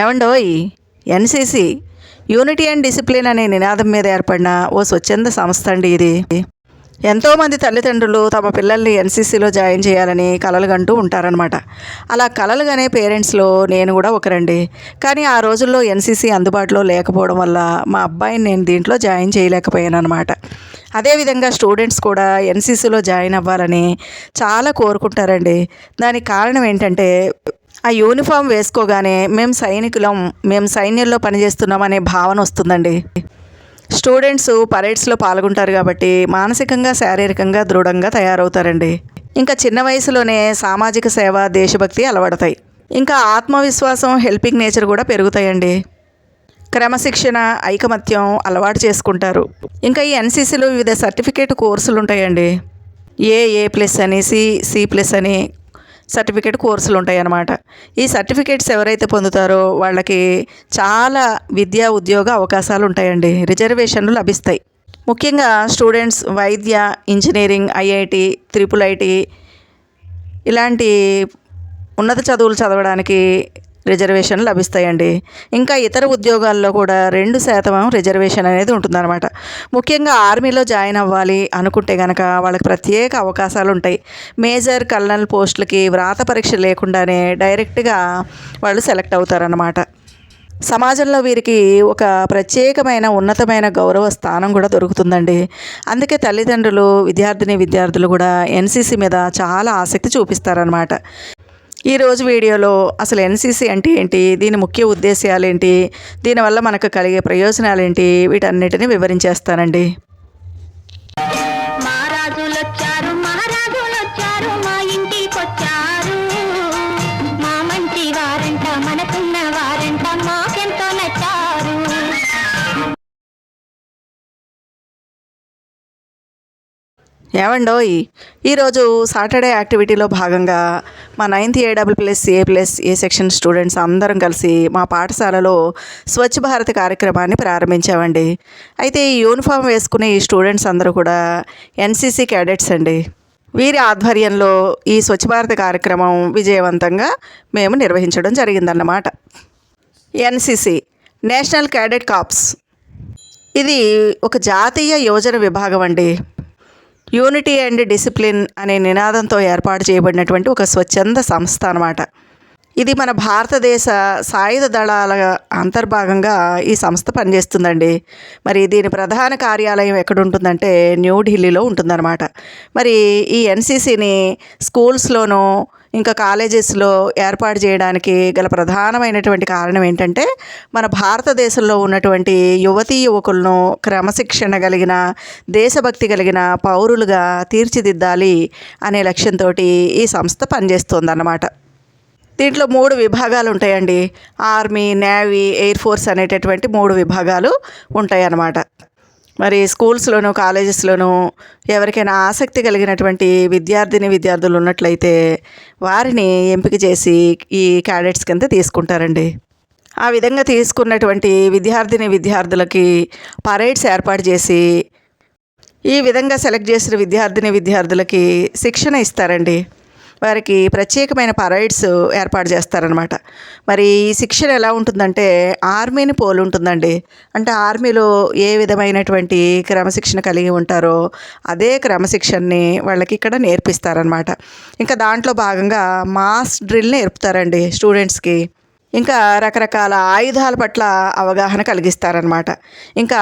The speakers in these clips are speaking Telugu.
ఏమండోయ్ ఎన్సీసీ యూనిటీ అండ్ డిసిప్లిన్ అనే నినాదం మీద ఏర్పడిన ఓ స్వచ్ఛంద సంస్థ అండి ఇది. ఎంతోమంది తల్లిదండ్రులు తమ పిల్లల్ని ఎన్సీసీలో జాయిన్ చేయాలని కలలుగంటూ ఉంటారనమాట అలా కలలుగానే పేరెంట్స్లో నేను కూడా ఒకరండి. కానీ ఆ రోజుల్లో ఎన్సీసీ అందుబాటులో లేకపోవడం వల్ల మా అబ్బాయిని నేను దీంట్లో జాయిన్ చేయలేకపోయాను అనమాట అదేవిధంగా స్టూడెంట్స్ కూడా ఎన్సీసీలో జాయిన్ అవ్వాలని చాలా కోరుకుంటారండి. దానికి కారణం ఏంటంటే ఆ యూనిఫామ్ వేసుకోగానే మేము సైనికులం మేము సైన్యంలో పనిచేస్తున్నాం అనే భావన వస్తుందండి. స్టూడెంట్స్ పరేడ్స్లో పాల్గొంటారు కాబట్టి మానసికంగా శారీరకంగా దృఢంగా తయారవుతారండి. ఇంకా చిన్న వయసులోనే సామాజిక సేవ దేశభక్తి అలవడతాయి. ఇంకా ఆత్మవిశ్వాసం హెల్పింగ్ నేచర్ కూడా పెరుగుతాయండి. క్రమశిక్షణ ఐకమత్యం అలవాటు చేసుకుంటారు. ఇంకా ఈ ఎన్సీసీలో వివిధ సర్టిఫికేట్ కోర్సులు ఉంటాయండి ఏ ఏ ప్లస్ అని సి సి ప్లస్ అని సర్టిఫికేట్ కోర్సులు ఉంటాయి అన్నమాట ఈ సర్టిఫికేట్స్ ఎవరైతే పొందుతారో వాళ్ళకి చాలా విద్యా ఉద్యోగ అవకాశాలు ఉంటాయండి. రిజర్వేషన్లు లభిస్తాయి. ముఖ్యంగా స్టూడెంట్స్ వైద్య ఇంజనీరింగ్ ఐఐటి త్రిపుల్ ఐటి ఇలాంటి ఉన్నత చదువులు చదవడానికి రిజర్వేషన్ లభిస్తాయండి. ఇంకా ఇతర ఉద్యోగాల్లో కూడా రెండు శాతం రిజర్వేషన్ అనేది ఉంటుందన్నమాట. ముఖ్యంగా ఆర్మీలో జాయిన్ అవ్వాలి అనుకుంటే కనుక వాళ్ళకి ప్రత్యేక అవకాశాలు ఉంటాయి మేజర్ కల్నల్ పోస్టులకి వ్రాత పరీక్ష లేకుండానే డైరెక్ట్గా వాళ్ళు సెలెక్ట్ అవుతారన్నమాట. సమాజంలో వీరికి ఒక ప్రత్యేకమైన ఉన్నతమైన గౌరవ స్థానం కూడా దొరుకుతుందండి. అందుకే తల్లిదండ్రులు విద్యార్థిని విద్యార్థులు కూడా ఎన్సీసీ మీద చాలా ఆసక్తి చూపిస్తారనమాట ఈరోజు వీడియోలో అసలు ఎన్సీసీ అంటే ఏంటి? దీని ముఖ్య ఉద్దేశాలు ఏంటి దీనివల్ల మనకు కలిగే ప్రయోజనాలు ఏంటి వీటన్నిటిని వివరించేస్తానండి. ఏమండోయ్ ఈరోజు సాటర్డే యాక్టివిటీలో భాగంగా మా ninth A double plus A plus A section students అందరం కలిసి మా పాఠశాలలో స్వచ్ఛ భారత్ కార్యక్రమాన్ని ప్రారంభించామండి. అయితే ఈ యూనిఫామ్ వేసుకునే ఈ స్టూడెంట్స్ అందరూ కూడా ఎన్సీసీ క్యాడెట్స్ అండి. వీరి ఆధ్వర్యంలో ఈ స్వచ్ఛ భారత్ కార్యక్రమం విజయవంతంగా మేము నిర్వహించడం జరిగిందన్నమాట. ఎన్సీసీ నేషనల్ క్యాడెట్ కాప్స్ ఇది ఒక జాతీయ యోజన విభాగం అండి. యూనిటీ అండ్ డిసిప్లిన్ అనే నినాదంతో ఏర్పాటు చేయబడినటువంటి ఒక స్వచ్ఛంద సంస్థ అనమాట ఇది మన భారతదేశ సాయుధ దళాల అంతర్భాగంగా ఈ సంస్థ పనిచేస్తుందండి. మరి దీని ప్రధాన కార్యాలయం ఎక్కడుంటుందంటే న్యూఢిల్లీలో ఉంటుందన్నమాట. మరి ఈ ఎన్సీసీని స్కూల్స్లోనూ ఇంకా కాలేజెస్లో ఏర్పాటు చేయడానికి గల ప్రధానమైనటువంటి కారణం ఏంటంటే మన భారతదేశంలో ఉన్నటువంటి యువతీ యువకులను క్రమశిక్షణ కలిగిన దేశభక్తి కలిగిన పౌరులుగా తీర్చిదిద్దాలి అనే లక్ష్యంతో ఈ సంస్థ పనిచేస్తుందన్నమాట. దీంట్లో మూడు విభాగాలు ఉంటాయండి. ఆర్మీ నేవీ ఎయిర్ ఫోర్స్ అనేటటువంటి మూడు విభాగాలు ఉంటాయి అన్నమాట మరి స్కూల్స్లోను కాలేజెస్లోను ఎవరికైనా ఆసక్తి కలిగినటువంటి విద్యార్థిని విద్యార్థులు ఉన్నట్లయితే వారిని ఎంపిక చేసి ఈ క్యాడెట్స్ కింద తీసుకుంటారండి. ఆ విధంగా తీసుకున్నటువంటి విద్యార్థిని విద్యార్థులకి పరేడ్స్ ఏర్పాటు చేసి ఈ విధంగా సెలెక్ట్ చేసిన విద్యార్థిని విద్యార్థులకి శిక్షణ ఇస్తారండి. వారికి ప్రత్యేకమైన పరైడ్స్ ఏర్పాటు చేస్తారనమాట మరి ఈ శిక్షణ ఎలా ఉంటుందంటే ఆర్మీని పోలి ఉంటుందండి అంటే ఆర్మీలో ఏ విధమైనటువంటి క్రమశిక్షణ కలిగి ఉంటారో అదే క్రమశిక్షణని వాళ్ళకి ఇక్కడ నేర్పిస్తారనమాట ఇంకా దాంట్లో భాగంగా మాస్ డ్రిల్ నేర్పుతారండి స్టూడెంట్స్కి ఇంకా రకరకాల ఆయుధాల పట్ల అవగాహన కలిగిస్తారనమాట ఇంకా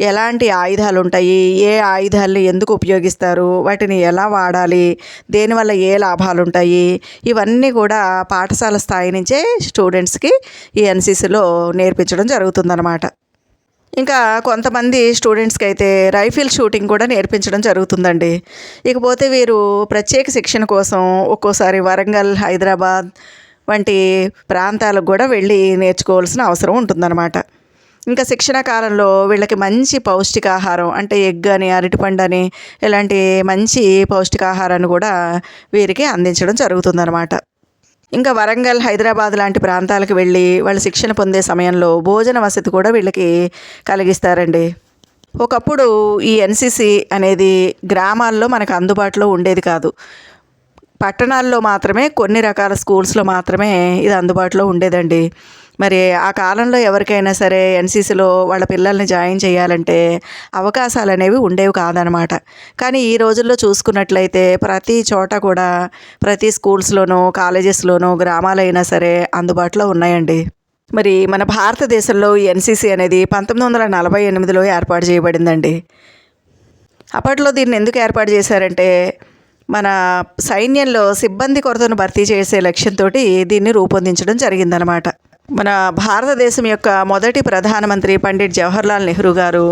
ఎలాంటి ఆయుధాలు ఉంటాయి ఏ ఆయుధాలని ఎందుకు ఉపయోగిస్తారు? వాటిని ఎలా వాడాలి? దేనివల్ల ఏ లాభాలు ఉంటాయి ఇవన్నీ కూడా పాఠశాల స్థాయి నుంచే స్టూడెంట్స్కి ఈ ఎన్సీసీలో నేర్పించడం జరుగుతుందన్నమాట. ఇంకా కొంతమంది స్టూడెంట్స్కి అయితే రైఫిల్ షూటింగ్ కూడా నేర్పించడం జరుగుతుందండి. ఇకపోతే వీరు ప్రత్యేక శిక్షణ కోసం ఒక్కోసారి వరంగల్ హైదరాబాద్ వంటి ప్రాంతాలకు కూడా వెళ్ళి నేర్చుకోవాల్సిన అవసరం ఉంటుందన్నమాట. ఇంకా శిక్షణ కాలంలో వీళ్ళకి మంచి పౌష్టికాహారం అంటే ఎగ్ అని అరటిపండు అని ఇలాంటి మంచి పౌష్టికాహారాన్ని కూడా వీరికి అందించడం జరుగుతుందన్నమాట. ఇంకా వరంగల్ హైదరాబాద్ లాంటి ప్రాంతాలకు వెళ్ళి వాళ్ళు శిక్షణ పొందే సమయంలో భోజన వసతి కూడా వీళ్ళకి కలిగిస్తారండి. ఒకప్పుడు ఈ ఎన్సిసి అనేది గ్రామాల్లో మనకు అందుబాటులో ఉండేది కాదు. పట్టణాల్లో మాత్రమే కొన్ని రకాల స్కూల్స్లో మాత్రమే ఇది అందుబాటులో ఉండేదండి. మరి ఆ కాలంలో ఎవరికైనా సరే ఎన్సీసీలో వాళ్ళ పిల్లల్ని జాయిన్ చేయాలంటే అవకాశాలు అనేవి ఉండేవి కాదనమాట. కానీ ఈ రోజుల్లో చూసుకున్నట్లయితే ప్రతి చోట కూడా ప్రతి స్కూల్స్లోనూ కాలేజెస్లోనూ గ్రామాలైనా సరే అందుబాటులో ఉన్నాయండి. మరి మన భారతదేశంలో ఎన్సీసీ అనేది పంతొమ్మిది వందల నలభై ఎనిమిదిలో ఏర్పాటు చేయబడిందండి. అప్పట్లో దీన్ని ఎందుకు ఏర్పాటు చేశారంటే మన సైన్యంలో సిబ్బంది కొరతను భర్తీ చేసే లక్ష్యంతో దీన్ని రూపొందించడం జరిగిందనమాట మన భారతదేశం యొక్క మొదటి ప్రధానమంత్రి పండిట్ జవహర్లాల్ నెహ్రూ గారు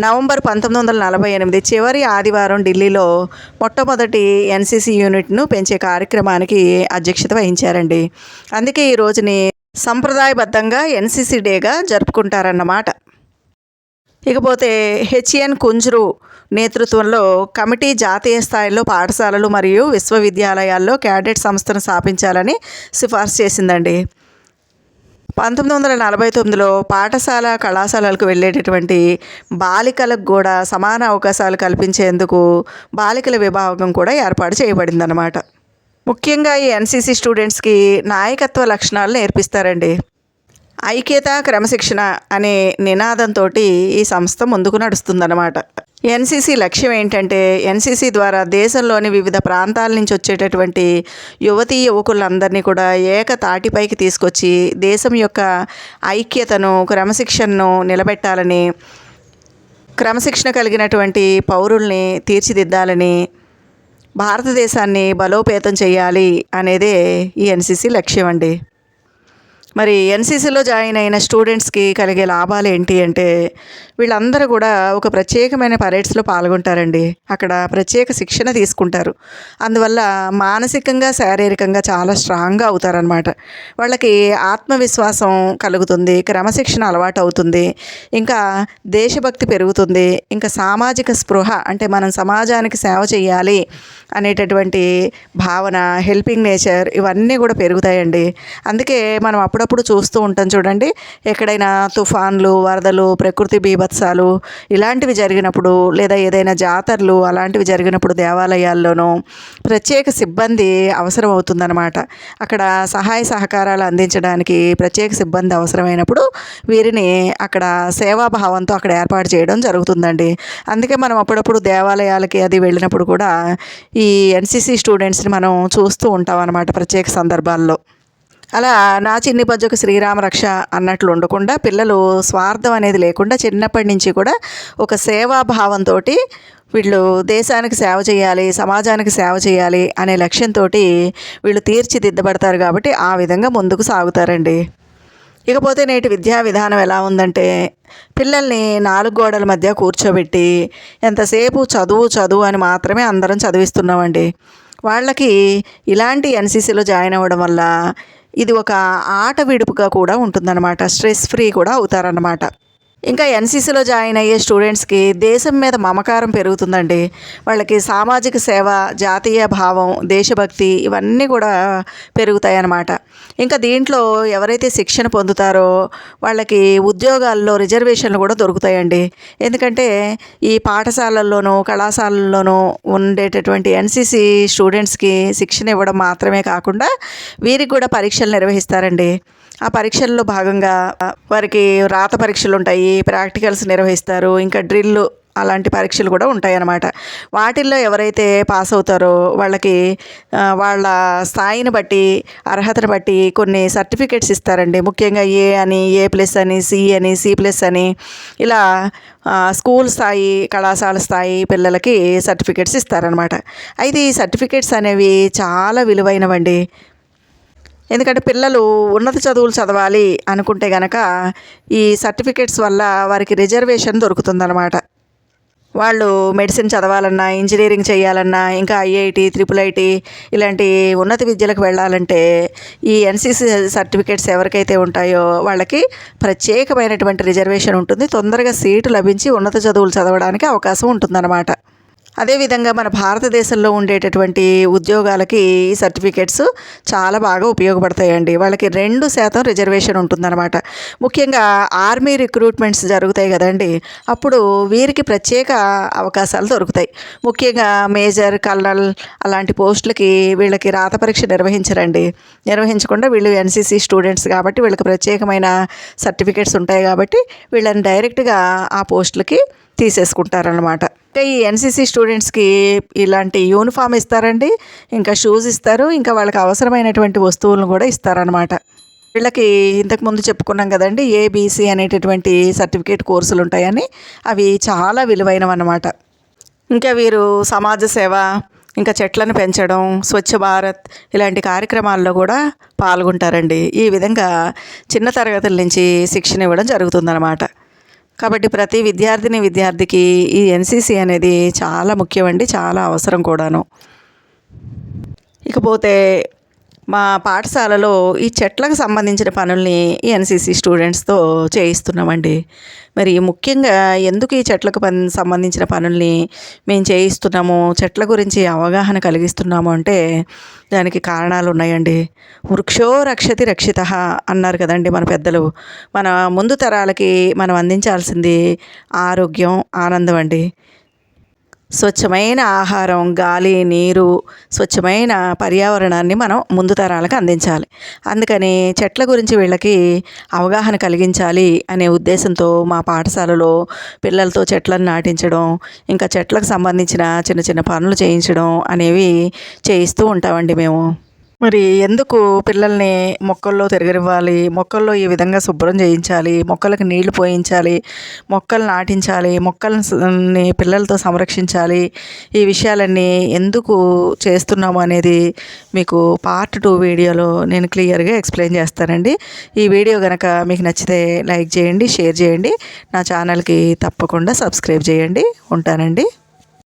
నవంబర్ పంతొమ్మిది వందల నలభై ఎనిమిది చివరి ఆదివారం ఢిల్లీలో మొట్టమొదటి ఎన్సీసీ యూనిట్ను పెంచే కార్యక్రమానికి అధ్యక్షత వహించారండి. అందుకే ఈ రోజుని సంప్రదాయబద్ధంగా ఎన్సీసీ డేగా జరుపుకుంటారన్నమాట. ఇకపోతే హెచ్ఎన్ కుంజ్రు నేతృత్వంలో కమిటీ జాతీయ స్థాయిలో పాఠశాలలు మరియు విశ్వవిద్యాలయాల్లో క్యాడెట్ సంస్థను స్థాపించాలని సిఫార్సు చేసిందండి. పంతొమ్మిది వందల నలభై తొమ్మిదిలో పాఠశాల కళాశాలలకు వెళ్ళేటటువంటి బాలికలకు కూడా సమాన అవకాశాలు కల్పించేందుకు బాలికల విభాగం కూడా ఏర్పాటు చేయబడిందన్నమాట. ముఖ్యంగా ఈ ఎన్సీసీ స్టూడెంట్స్కి నాయకత్వ లక్షణాలు నేర్పిస్తారండి. ఐక్యత క్రమశిక్షణ అనే నినాదంతో ఈ సంస్థ ముందుకు నడుస్తుందన్నమాట. ఎన్సీసీ లక్ష్యం ఏంటంటే ఎన్సీసీ ద్వారా దేశంలోని వివిధ ప్రాంతాల నుంచి వచ్చేటటువంటి యువతీ యువకులందరినీ కూడా ఏక తాటిపైకి తీసుకొచ్చి దేశం యొక్క ఐక్యతను క్రమశిక్షణను నిలబెట్టాలని క్రమశిక్షణ కలిగినటువంటి పౌరుల్ని తీర్చిదిద్దాలని భారతదేశాన్ని బలోపేతం చేయాలి అనేదే ఈ ఎన్సీసీ లక్ష్యం అండి. మరి ఎన్సీసీలో జాయిన్ అయిన స్టూడెంట్స్కి కలిగే లాభాలు ఏంటి అంటే వీళ్ళందరూ కూడా ఒక ప్రత్యేకమైన పరేడ్స్లో పాల్గొంటారండి. అక్కడ ప్రత్యేక శిక్షణ తీసుకుంటారు. అందువల్ల మానసికంగా శారీరకంగా చాలా స్ట్రాంగ్గా అవుతారనమాట వాళ్ళకి ఆత్మవిశ్వాసం కలుగుతుంది క్రమశిక్షణ అలవాటు అవుతుంది ఇంకా దేశభక్తి పెరుగుతుంది ఇంకా సామాజిక స్పృహ అంటే మనం సమాజానికి సేవ చేయాలి అనేటటువంటి భావన హెల్పింగ్ నేచర్ ఇవన్నీ కూడా పెరుగుతాయండి. అందుకే మనం అప్పుడప్పుడు చూస్తూ ఉంటాం చూడండి ఎక్కడైనా తుఫాన్లు వరదలు ప్రకృతి మహోత్సవాలు ఇలాంటివి జరిగినప్పుడు లేదా ఏదైనా జాతరలు అలాంటివి జరిగినప్పుడు దేవాలయాల్లోనూ ప్రత్యేక సిబ్బంది అవసరం అవుతుందన్నమాట అక్కడ సహాయ సహకారాలు అందించడానికి ప్రత్యేక సిబ్బంది అవసరమైనప్పుడు వీరిని అక్కడ సేవాభావంతో అక్కడ ఏర్పాటు చేయడం జరుగుతుందండి. అందుకే మనం అప్పుడప్పుడు దేవాలయాలకి అది వెళ్ళినప్పుడు కూడా ఈ ఎన్సీసీ స్టూడెంట్స్ని మనం చూస్తూ ఉంటాం అన్నమాట ప్రత్యేక సందర్భాల్లో. అలా నా చిన్ని బజ్జకు శ్రీరామ రక్ష అన్నట్లు ఉండకుండా పిల్లలు స్వార్థం అనేది లేకుండా చిన్నప్పటి నుంచి కూడా ఒక సేవాభావంతో వీళ్ళు దేశానికి సేవ చేయాలి సమాజానికి సేవ చేయాలి అనే లక్ష్యంతో వీళ్ళు తీర్చిదిద్దబడతారు కాబట్టి ఆ విధంగా ముందుకు సాగుతారండి. ఇకపోతే నేటి విద్యా విధానం ఎలా ఉందంటే పిల్లల్ని నాలుగు గోడల మధ్య కూర్చోబెట్టి ఎంతసేపు చదువు చదువు అని మాత్రమే అందరం చదివిస్తున్నామండి. వాళ్ళకి ఇలాంటి ఎన్సీసీలో జాయిన్ అవ్వడం వల్ల ఇది ఒక ఆట విడుపుగా కూడా ఉంటుందన్నమాట. స్ట్రెస్ ఫ్రీ కూడా అవుతారన్నమాట. ఇంకా ఎన్సీసీలో జాయిన్ అయ్యే స్టూడెంట్స్కి దేశం మీద మమకారం పెరుగుతుందండి. వాళ్ళకి సామాజిక సేవ జాతీయ భావం దేశభక్తి ఇవన్నీ కూడా పెరుగుతాయి అన్నమాట ఇంకా దీంట్లో ఎవరైతే శిక్షణ పొందుతారో వాళ్ళకి ఉద్యోగాల్లో రిజర్వేషన్లు కూడా దొరుకుతాయండి. ఎందుకంటే ఈ పాఠశాలల్లోనూ కళాశాలల్లోనూ ఉండేటటువంటి ఎన్సీసీ స్టూడెంట్స్కి శిక్షణ ఇవ్వడం మాత్రమే కాకుండా వీరికి కూడా పరీక్షలు నిర్వహిస్తారండి. ఆ పరీక్షల్లో భాగంగా వారికి రాత పరీక్షలు ఉంటాయి ప్రాక్టికల్స్ నిర్వహిస్తారు ఇంకా డ్రిల్ అలాంటి పరీక్షలు కూడా ఉంటాయన్నమాట. వాటిల్లో ఎవరైతే పాస్ అవుతారో వాళ్ళకి వాళ్ళ స్థాయిని బట్టి అర్హతను బట్టి కొన్ని సర్టిఫికేట్స్ ఇస్తారండి. ముఖ్యంగా ఏ అని ఏ ప్లస్ అని సి అని సి ప్లస్ అని ఇలా స్కూల్ స్థాయి కళాశాల స్థాయి పిల్లలకి సర్టిఫికేట్స్ ఇస్తారనమాట అయితే ఈ సర్టిఫికేట్స్ అనేవి చాలా విలువైనవండి. ఎందుకంటే పిల్లలు ఉన్నత చదువులు చదవాలి అనుకుంటే గనక ఈ సర్టిఫికేట్స్ వల్ల వారికి రిజర్వేషన్ దొరుకుతుందన్నమాట. వాళ్ళు మెడిసిన్ చదవాలన్నా ఇంజనీరింగ్ చేయాలన్నా ఇంకా ఐఐటి త్రిపుల్ ఐటి ఇలాంటి ఉన్నత విద్యలకు వెళ్ళాలంటే ఈ ఎన్సీసీ సర్టిఫికేట్స్ ఎవరికైతే ఉంటాయో వాళ్ళకి ప్రత్యేకమైనటువంటి రిజర్వేషన్ ఉంటుంది. తొందరగా సీటు లభించి ఉన్నత చదువులు చదవడానికి అవకాశం ఉంటుందన్నమాట. అదేవిధంగా మన భారతదేశంలో ఉండేటటువంటి ఉద్యోగాలకి ఈ సర్టిఫికేట్స్ చాలా బాగా ఉపయోగపడతాయండి. వాళ్ళకి రెండు శాతం రిజర్వేషన్ ఉంటుందన్నమాట. ముఖ్యంగా ఆర్మీ రిక్రూట్మెంట్స్ జరుగుతాయి కదండి. అప్పుడు వీరికి ప్రత్యేక అవకాశాలు దొరుకుతాయి. ముఖ్యంగా మేజర్ కల్నల్ అలాంటి పోస్టులకి వీళ్ళకి రాత పరీక్ష నిర్వహించరండి. నిర్వహించకుండా వీళ్ళు ఎన్సీసీ స్టూడెంట్స్ కాబట్టి వీళ్ళకి ప్రత్యేకమైన సర్టిఫికేట్స్ ఉంటాయి కాబట్టి వీళ్ళని డైరెక్ట్గా ఆ పోస్టులకి తీసేసుకుంటారనమాట ఇంకా ఈ ఎన్సీసీ స్టూడెంట్స్కి ఇలాంటి యూనిఫామ్ ఇస్తారండి ఇంకా షూస్ ఇస్తారు ఇంకా వాళ్ళకి అవసరమైనటువంటి వస్తువులను కూడా ఇస్తారనమాట వీళ్ళకి ఇంతకుముందు చెప్పుకున్నాం కదండి ఏబీసీ అనేటటువంటి సర్టిఫికేట్ కోర్సులు ఉంటాయని అవి చాలా విలువైనవన్నమాట. ఇంకా వీరు సమాజ సేవ ఇంకా చెట్లను పెంచడం స్వచ్ఛ భారత్ ఇలాంటి కార్యక్రమాల్లో కూడా పాల్గొంటారండి. ఈ విధంగా చిన్న తరగతుల నుంచి శిక్షణ ఇవ్వడం జరుగుతుందన్నమాట. కాబట్టి ప్రతి విద్యార్థిని విద్యార్థికి ఈ ఎన్సీసీ అనేది చాలా ముఖ్యమండి చాలా అవసరం కూడాను. ఇకపోతే మా పాఠశాలలో ఈ చెట్లకు సంబంధించిన పనుల్ని ఎన్సీసీ స్టూడెంట్స్తో చేయిస్తున్నామండి. మరి ముఖ్యంగా ఎందుకు ఈ చెట్లకు పని సంబంధించిన పనుల్ని మేము చేయిస్తున్నాము? చెట్ల గురించి అవగాహన కలిగిస్తున్నాము అంటే దానికి కారణాలు ఉన్నాయండి. వృక్షో రక్షతి రక్షిత అన్నారు కదండి మన పెద్దలు. మన ముందు తరాలకి మనం అందించాల్సింది ఆరోగ్యం ఆనందం అండి. స్వచ్ఛమైన ఆహారం గాలి నీరు స్వచ్ఛమైన పర్యావరణాన్ని మనం ముందు తరాలకు అందించాలి. అందుకని చెట్ల గురించి వీళ్ళకి అవగాహన కలిగించాలి అనే ఉద్దేశంతో మా పాఠశాలలో పిల్లలతో చెట్లను నాటించడం ఇంకా చెట్లకు సంబంధించిన చిన్న చిన్న పనులు చేయించడం అనేవి చేయిస్తూ ఉంటామండి మేము. మరి ఎందుకు పిల్లల్ని మొక్కల్లో తిరగనివ్వాలి? మొక్కల్లో ఈ విధంగా శుభ్రం చేయించాలి? మొక్కలకు నీళ్ళు పోయించాలి? మొక్కలు నాటించాలి? మొక్కల్ని పిల్లలతో సంరక్షించాలి? ఈ విషయాలన్నీ ఎందుకు చేస్తున్నాము అనేది మీకు పార్ట్ టూ వీడియోలో నేను క్లియర్గా ఎక్స్ప్లెయిన్ చేస్తానండి. ఈ వీడియో కనుక మీకు నచ్చితే లైక్ చేయండి షేర్ చేయండి. నా ఛానల్కి తప్పకుండా సబ్స్క్రైబ్ చేయండి. ఉంటానండి.